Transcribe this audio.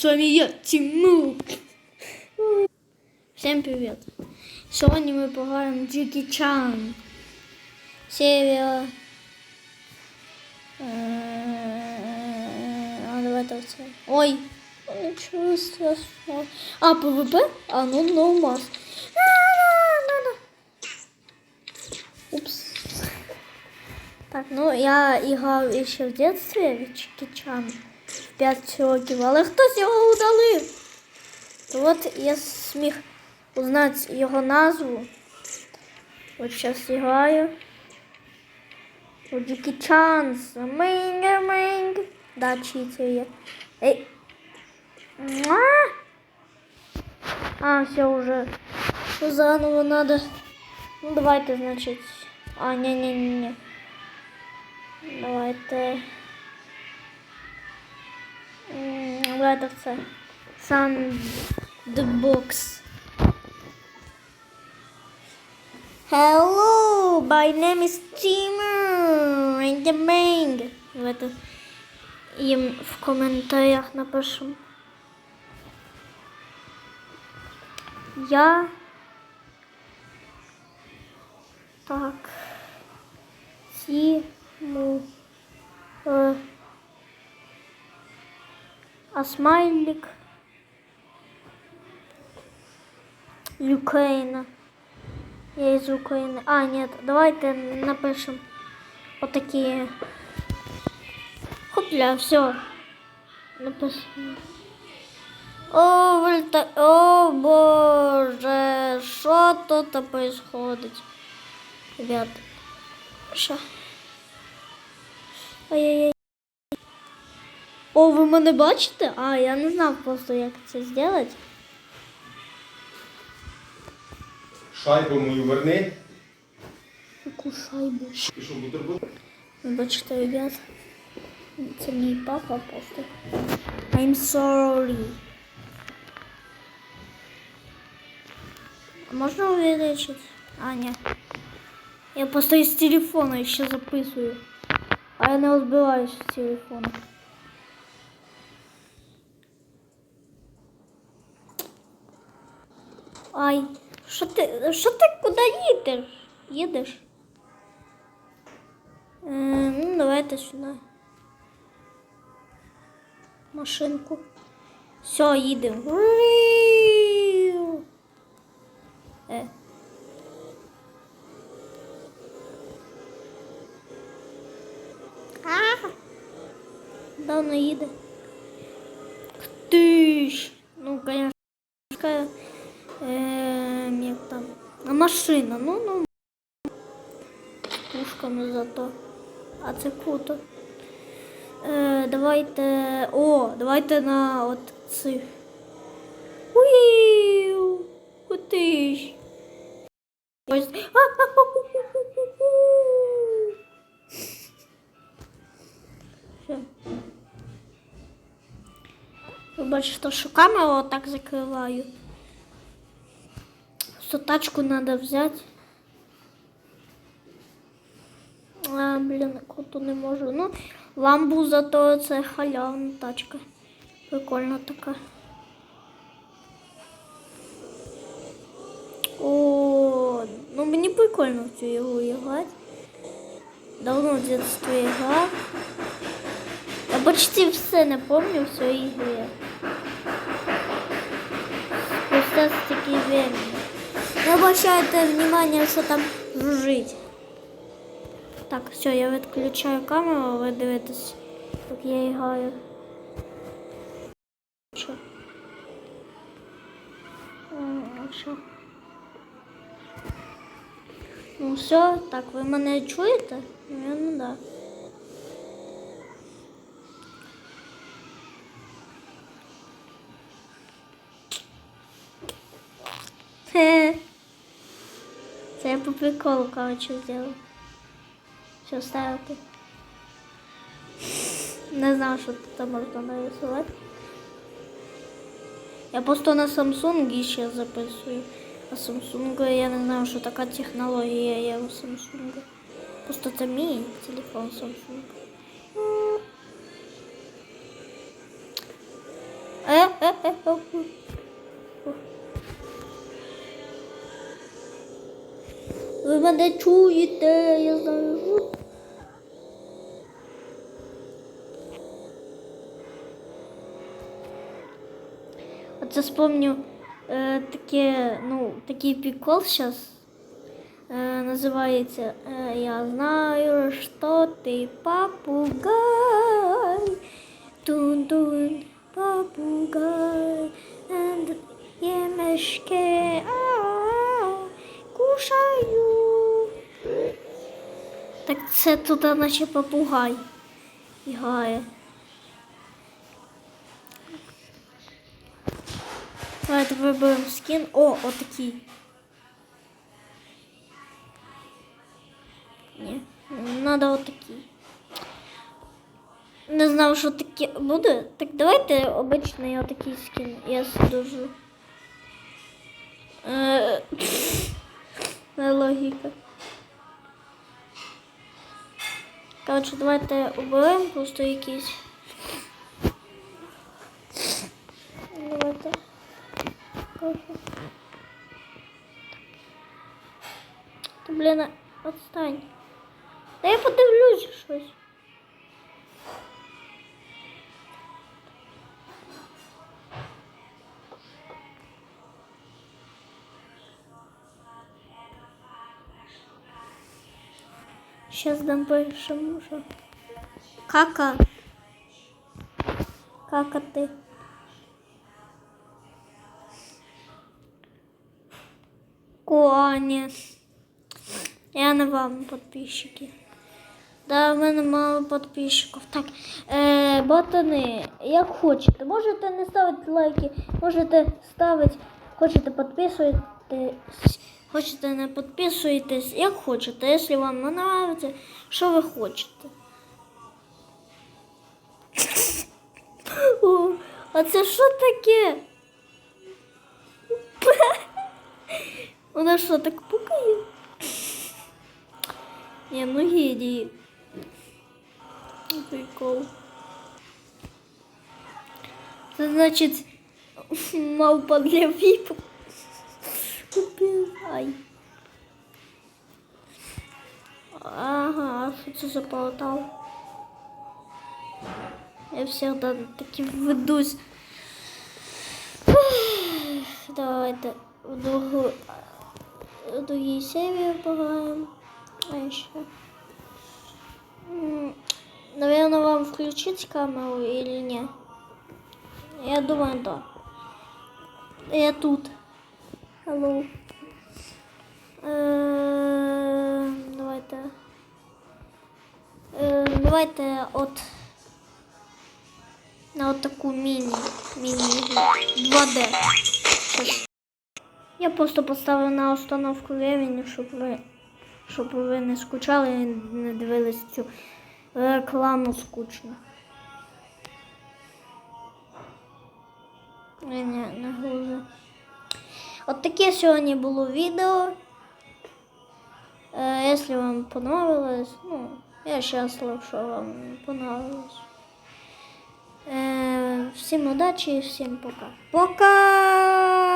С вами я, Тимур. Всем привет. Сьогодні ми пограємо в Джекі Чан. Серія. Е, А, давайте оце. Ой, нічого страшного. А, ПВП? А, ну, no mas. Упс. Так, ну я іграв ще в дитинстві в Джекі Чан. 5 років, але хтось його удалив. То от я зміг узнати його назву. От зараз граю. Джекі Чанс. Минг, минг. Да, читер я. Эй. А, все уже. Заново надо. Ну, давайте, значит. А, не-не-не. Давайте. В це. Sandbox. Hello, my name is Timur and the Bang. Давайте їм в коментарях напишемо. Я так Тиму е, а смайлик Украина. Я из Украины. А, нет, давайте напишем вот такие. Хопля, все. Написано. О, вольта... О, боже, что тут происходит? Ребят, що? Ай-яй-яй. О, ви мене бачите? А, я не знав просто, як це зробити. Шайбу мою верни. Яку шайбу. І що бутерброд? Ви бачите, ребят. Це мій папа просто. I'm sorry. А можна увеличить? А, ні. Я просто із телефона ще записую. А я не розбираюсь з телефона. Ай, що ти, що ти куди їдеш? Їдеш? Е, ну, давайте сюди. Машинку. Все, їдемо. Е. А! Давно їде. Ти ж. Ну, конечно, така, е, як там. А машина, ну, ну. З пушками зато. А це круто. Е, давайте. О, давайте на от цих. Уіу! Куди ж? Ось. Ви бачите, що камеру отак закриваю. Що тачку треба взяти. А, блін, круто не можу. Ну, ламбу зато це халявна тачка. Прикольна така. О, ну мені прикольно в цю ігру грати. Давно в грав. Я почти все не пам'ятаю в своїй ігрі. Спустя такі времени. Не обращайте внимание, що там жужить. Так, все, я відключаю камеру, ви дивитесь, як я граю. Що? Що? Ну все, так, ви мене чуєте? Ну, да. я по приколу, короче, зробила. Що ставити? Не знав, що тут можна нарисувати. Я просто на Samsung ще записую. А Samsung я не знаю, що така технологія є у Samsung. Просто це мій телефон Samsung. Е, Ви мене чуєте, я знаю. Оце вспомню е, таке, ну, такий прикол зараз. Е, називається е, Я знаю, що ти попугай. Тун-тун, попугай. And Ємешки, а кушаю. Так це тут наче попугай грає. Давайте виберемо скін. О, отакий. Ні, надо отакий. Не знав, що таке буде. Так давайте обичний отакий скін. Я дуже. Е, логіка. Коротше, давайте оберемо просто якийсь. Давайте. Блін, отстань. Та я подивлюсь щось. Сейчас дам больше мужа. Кака. Кака ты. Коня. Я не вам подписчики. Да, в мене мало підписчиків. Так, е, ботани, як хочете. Можете не ставити лайки, можете ставити, хочете підписуйтесь, хочете не підписуйтесь, як хочете. Якщо вам не подобається, що ви хочете. О, а це що таке? Вона що, так пукає? Не, ну гении. Прикол. Це значить мавпа для віпу. Убивай. Ага, а що це за портал? Я всегда таки ведусь. Давайте в другу в другій серії пограємо. А еще. Наверное, вам включить камеру или нет? Я думаю, да. Я тут. Hello. Е, Давайте. Е, Давайте от на от таку міні. Міні 2D. Щас. Я просто поставив на установку времени, щоб ви щоб ви не скучали і не дивились цю рекламу скучно. Ні, ні, не грузи. От таке сьогодні було відео. Если вам понравилось, ну, я щаслив, що вам понравилось. Е, всім удачі і всім пока. Пока!